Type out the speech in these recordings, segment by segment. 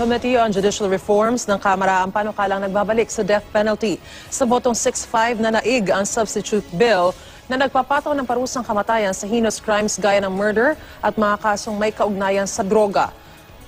Committee on Judicial Reforms ng Kamara ang panukalang nagbabalik sa death penalty. Sa botong 6-5 na naig ang substitute bill na nagpapataw ng parusang kamatayan sa heinous crimes gaya ng murder at mga kasong may kaugnayan sa droga.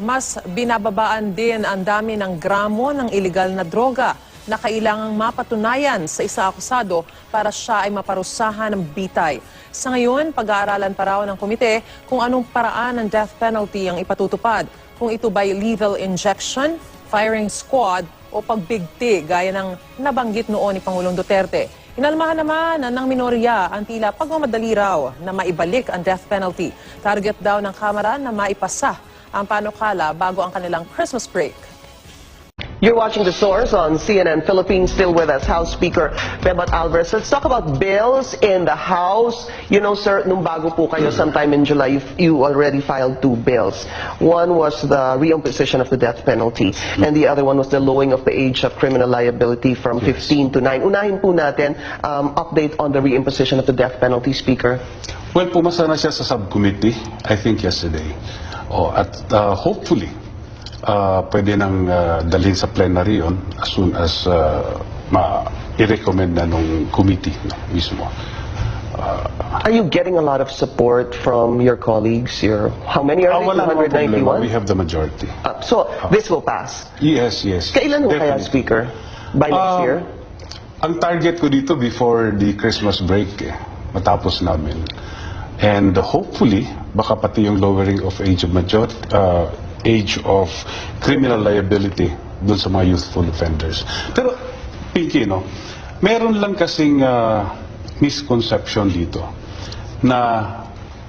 Mas binababaan din ang dami ng gramo ng iligal na droga na kailangang mapatunayan sa isa akusado para siya ay maparusahan ng bitay. Sa ngayon, pag-aaralan pa raw ng komite kung anong paraan ng death penalty ang ipatutupad. Kung ito ba'y lethal injection, firing squad o pagbigti gaya ng nabanggit noon ni Pangulong Duterte. Inalmahan naman ng minorya ang tila pagmamadali raw na maibalik ang death penalty. Target daw ng Kamara na maipasa ang panukala bago ang kanilang Christmas break. You're watching The Source on CNN Philippines. Still with us, House Speaker Bebat Alvarez. Let's talk about bills in the House. You know, sir, nung bago po kayo sometime in July, you, you already filed two bills. One was the reimposition of the death penalty, and the other one was the lowering of the age of criminal liability from 15 to 9. Unahin po natin, um, update on the reimposition of the death penalty, Speaker. Well, pumasa na siya sa subcommittee, I think yesterday. Oh, at uh, hopefully, uh, pwede nang uh, dalhin sa plenary yon as soon as uh, ma i-recommend na nung committee no, mismo. Are you getting a lot of support from your colleagues? Your how many are they? wala namang problema. 291? We have the majority. Uh, so this will pass. Yes, yes. Kailan ho kaya. Speaker? By next year? Ang target ko dito before the Christmas break, eh, matapos namin. And hopefully, baka pati yung lowering of age of major, uh, age of criminal liability dun sa mga youthful offenders. Pero, Pinky, no, meron lang kasing uh, misconception dito na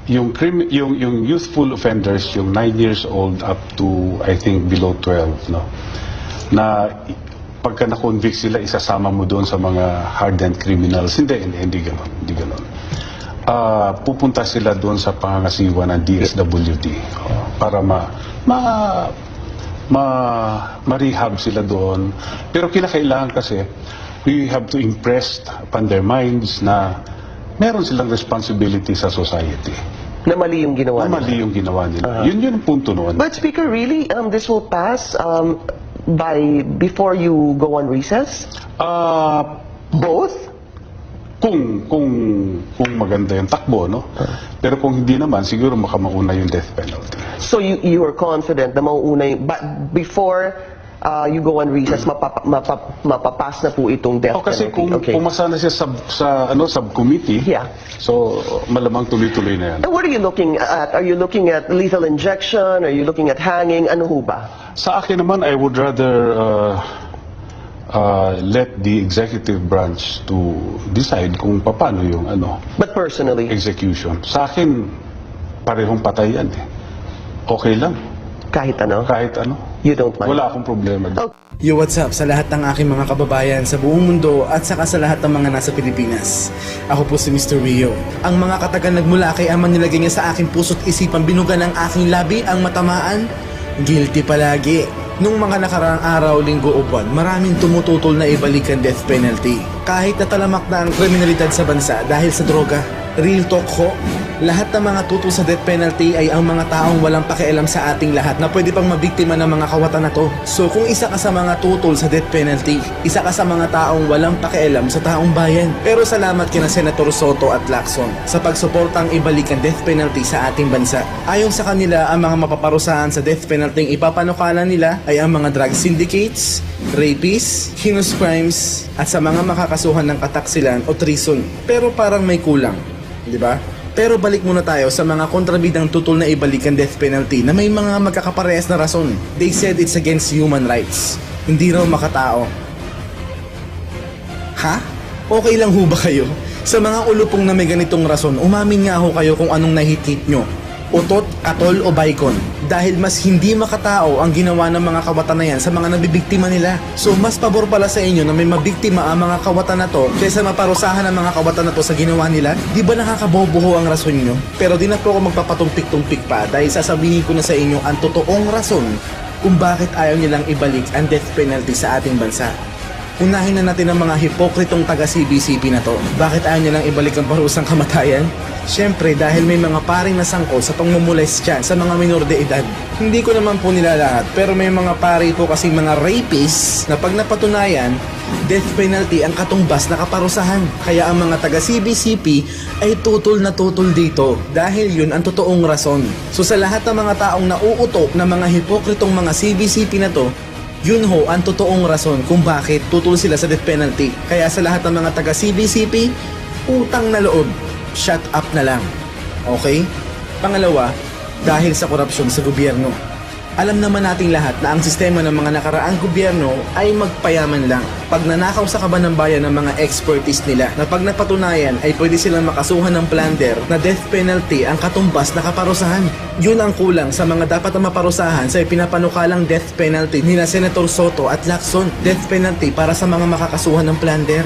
yung, crim- yung, yung youthful offenders, yung 9 years old up to, I think, below 12, no, na pagka na-convict sila, isasama mo doon sa mga hardened criminals. Hindi, hindi, hindi ganon. Hindi ganon. Ah, pupunta sila doon sa pangangasiwa ng DSWD para ma, ma, ma, ma-rehab sila doon. Pero kinakailangan kasi, we have to impress upon their minds na meron silang responsibility sa society. Na mali yung ginawa Na nila. mali yung ginawa nila. Yun yun ang punto noon. But Speaker, really, um, this will pass um, by before you go on recess? Ah, Both? Kung kung kung maganda yung takbo no pero kung hindi naman siguro makamauna yung death penalty So you you are confident na mauuna yung, but before uh, you go on recess, mapapa, mapap, mapapas na po itong death o kasi penalty. kung okay. pumasa na siya sa sa ano subcommittee Yeah. so malamang tuloy-tuloy na yan And what are you looking at? Are you looking at lethal injection? Are you looking at hanging? Ano ho ba? sa akin naman I would rather uh, uh, let the executive branch to decide kung paano yung ano But personally, execution sa akin parehong patay yan eh okay lang kahit ano, kahit ano you don't mind. wala akong problema Oh, Yo, what's up sa lahat ng aking mga kababayan sa buong mundo at saka sa lahat ng mga nasa Pilipinas. Ako po si Mr. Rio. Ang mga katagan nagmula kay ama nilagay niya sa aking puso't isipan binuga ng aking labi ang matamaan. Guilty palagi. Nung mga nakaraang araw, linggo o buwan, maraming tumututol na ibalik ang death penalty. Kahit natalamak na ang kriminalidad sa bansa dahil sa droga. Real talk ho, lahat ng mga tutol sa death penalty ay ang mga taong walang pakialam sa ating lahat na pwede pang mabiktima ng mga kawatan na to. So kung isa ka sa mga tutol sa death penalty, isa ka sa mga taong walang pakialam sa taong bayan. Pero salamat kina Senator Soto at Lacson sa pagsuportang ibalik ang death penalty sa ating bansa. Ayon sa kanila, ang mga mapaparusahan sa death penalty ipapanukala nila ay ang mga drug syndicates, rapists, heinous crimes, at sa mga makakasuhan ng kataksilan o treason. Pero parang may kulang. Di ba? Pero balik muna tayo sa mga kontrabidang tutol na ibalik ang death penalty na may mga magkakaparehas na rason. They said it's against human rights. Hindi raw makatao. Ha? Okay lang ho ba kayo? Sa mga ulupong na may ganitong rason, umamin nga ho kayo kung anong nahit-hit nyo. Utot, atol o baikon. Dahil mas hindi makatao ang ginawa ng mga kawatan na yan sa mga nabibiktima nila. So mas pabor pala sa inyo na may mabiktima ang mga kawatan na to kaysa maparusahan ang mga kawatan na to sa ginawa nila. Di ba nakakaboboho ang rason nyo? Pero di na po ako magpapatumpik-tumpik pa dahil sasabihin ko na sa inyo ang totoong rason kung bakit ayaw nilang ibalik ang death penalty sa ating bansa. Unahin na natin ang mga hipokritong taga-CBCP na to. Bakit ayaw nilang ibalik ang parusang kamatayan? Siyempre, dahil may mga paring nasangkol sa pangmumulestya sa mga minor de edad. Hindi ko naman po nila lahat, pero may mga pari po kasi mga rapists na pag napatunayan, death penalty ang katumbas na kaparusahan. Kaya ang mga taga-CBCP ay tutol na tutol dito dahil yun ang totoong rason. So sa lahat ng mga taong nauutok na mga hipokritong mga CBCP na to, yun ho ang totoong rason kung bakit tutol sila sa death penalty. Kaya sa lahat ng mga taga-CBCP, utang na loob, shut up na lang. Okay? Pangalawa, dahil sa korupsyon sa gobyerno. Alam naman nating lahat na ang sistema ng mga nakaraang gobyerno ay magpayaman lang. Pag nanakaw sa kaban ng bayan ng mga expertise nila na pag napatunayan ay pwede silang makasuhan ng plunder na death penalty ang katumbas na kaparusahan. Yun ang kulang sa mga dapat na maparusahan sa ipinapanukalang death penalty ni na Senator Soto at Lacson. Death penalty para sa mga makakasuhan ng plunder.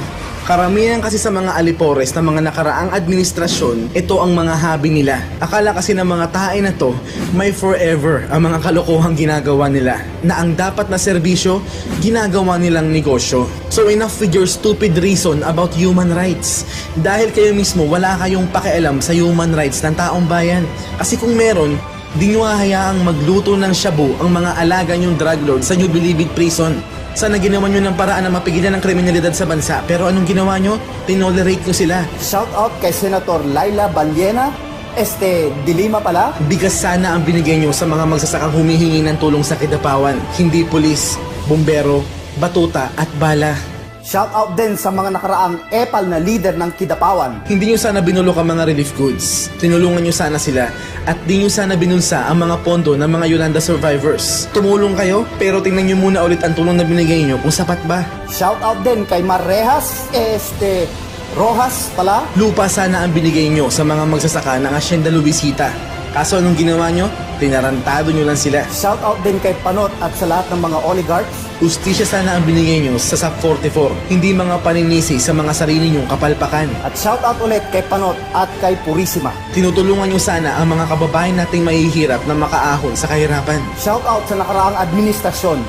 Karamihan kasi sa mga alipores ng mga nakaraang administrasyon, ito ang mga hobby nila. Akala kasi ng mga tae na to, may forever ang mga kalokohang ginagawa nila. Na ang dapat na serbisyo, ginagawa nilang negosyo. So enough with your stupid reason about human rights. Dahil kayo mismo wala kayong pakialam sa human rights ng taong bayan. Kasi kung meron, di nyo hahayaang magluto ng shabu ang mga alaga nyong drug lord sa New Bilibid Prison. Sana ginawa nyo ng paraan na mapigilan ang kriminalidad sa bansa. Pero anong ginawa nyo? Tinolerate nyo sila. Shout out kay Senator Laila Baliena. Este, Dilima pala. Bigas sana ang binigay nyo sa mga magsasakang humihingi ng tulong sa kidapawan. Hindi pulis, bumbero, batuta at bala. Shout out din sa mga nakaraang epal na leader ng Kidapawan. Hindi nyo sana binulok ang mga relief goods. Tinulungan nyo sana sila. At di nyo sana binulsa ang mga pondo ng mga Yolanda survivors. Tumulong kayo, pero tingnan nyo muna ulit ang tulong na binigay nyo kung sapat ba. Shout out din kay Marrejas. Este, Rojas pala. Lupa sana ang binigay nyo sa mga magsasaka ng Hacienda Luisita. Kaso anong ginawa nyo? Tinarantado nyo lang sila. Shout out din kay Panot at sa lahat ng mga oligarchs. Ustisya sana ang binigay nyo sa SAP 44, hindi mga paninisi sa mga sarili nyong kapalpakan. At shout out ulit kay Panot at kay Purisima. Tinutulungan nyo sana ang mga kababayan nating mahihirap na makaahon sa kahirapan. Shout out sa nakaraang administrasyon.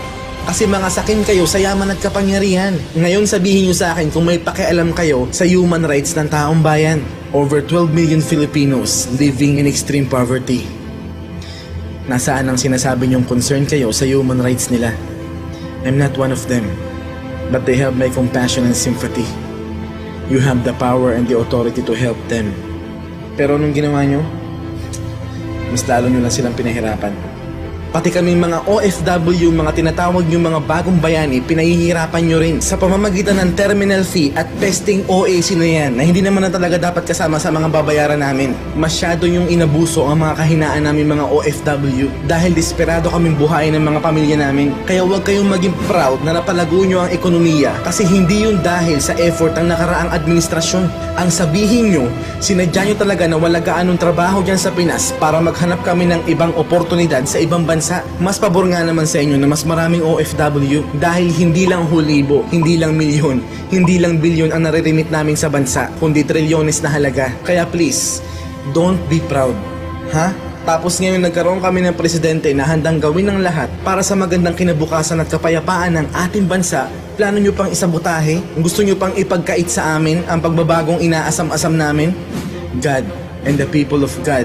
Kasi mga sakin kayo sa yaman at kapangyarihan. Ngayon sabihin nyo sa akin kung may pakialam kayo sa human rights ng taong bayan. Over 12 million Filipinos living in extreme poverty. Nasaan ang sinasabi nyong concern kayo sa human rights nila? I'm not one of them. But they have my compassion and sympathy. You have the power and the authority to help them. Pero anong ginawa nyo? Mas lalo nyo lang silang pinahirapan. Pati kaming mga OFW, mga tinatawag yung mga bagong bayani, pinahihirapan nyo rin sa pamamagitan ng terminal fee at pesting OAC na yan na hindi naman na talaga dapat kasama sa mga babayaran namin. Masyado yung inabuso ang mga kahinaan namin mga OFW dahil desperado kaming buhayin ng mga pamilya namin. Kaya huwag kayong maging proud na napalago nyo ang ekonomiya kasi hindi yun dahil sa effort ng nakaraang administrasyon. Ang sabihin nyo, sinadya nyo talaga na wala gaanong trabaho dyan sa Pinas para maghanap kami ng ibang oportunidad sa ibang bansa. Mas pabor nga naman sa inyo na mas maraming OFW dahil hindi lang hulibo, hindi lang milyon, hindi lang bilyon ang nare-remit namin sa bansa, kundi trilyones na halaga. Kaya please, don't be proud. Ha? Tapos ngayon nagkaroon kami ng presidente na handang gawin ng lahat para sa magandang kinabukasan at kapayapaan ng ating bansa. Plano nyo pang isabotahe? Gusto nyo pang ipagkait sa amin ang pagbabagong inaasam-asam namin? God and the people of God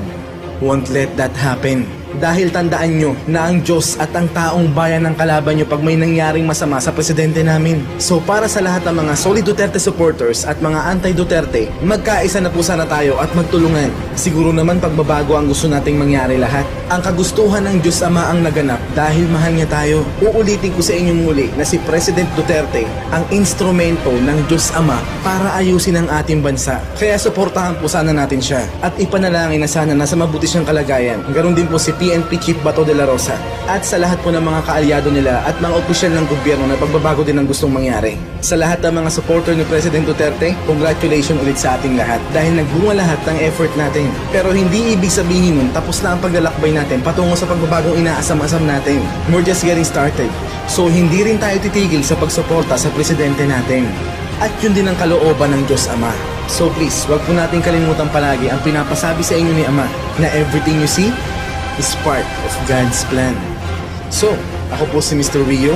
won't let that happen. Dahil tandaan nyo na ang Diyos at ang taong bayan ng kalaban nyo pag may nangyaring masama sa presidente namin. So para sa lahat ng mga Solid Duterte supporters at mga anti-Duterte, magkaisa na po sana tayo at magtulungan. Siguro naman pagbabago ang gusto nating mangyari lahat. Ang kagustuhan ng Diyos Ama ang naganap dahil mahal niya tayo. Uulitin ko sa inyo muli na si President Duterte ang instrumento ng Diyos Ama para ayusin ang ating bansa. Kaya suportahan po sana natin siya at ipanalangin na sana nasa mabuti siyang kalagayan. Ganon din po si PNP Chief Bato de la Rosa at sa lahat po ng mga kaalyado nila at mga opisyal ng gobyerno na pagbabago din ang gustong mangyari. Sa lahat ng mga supporter ni President Duterte, congratulations ulit sa ating lahat dahil nagbunga lahat ng effort natin. Pero hindi ibig sabihin nun tapos na ang paglalakbay natin patungo sa pagbabagong inaasam-asam natin. We're just getting started. So hindi rin tayo titigil sa pagsuporta sa presidente natin. At yun din ang kalooban ng Diyos Ama. So please, wag po natin kalimutan palagi ang pinapasabi sa inyo ni Ama na everything you see is part of God's plan. So, ako po si Mr. Rio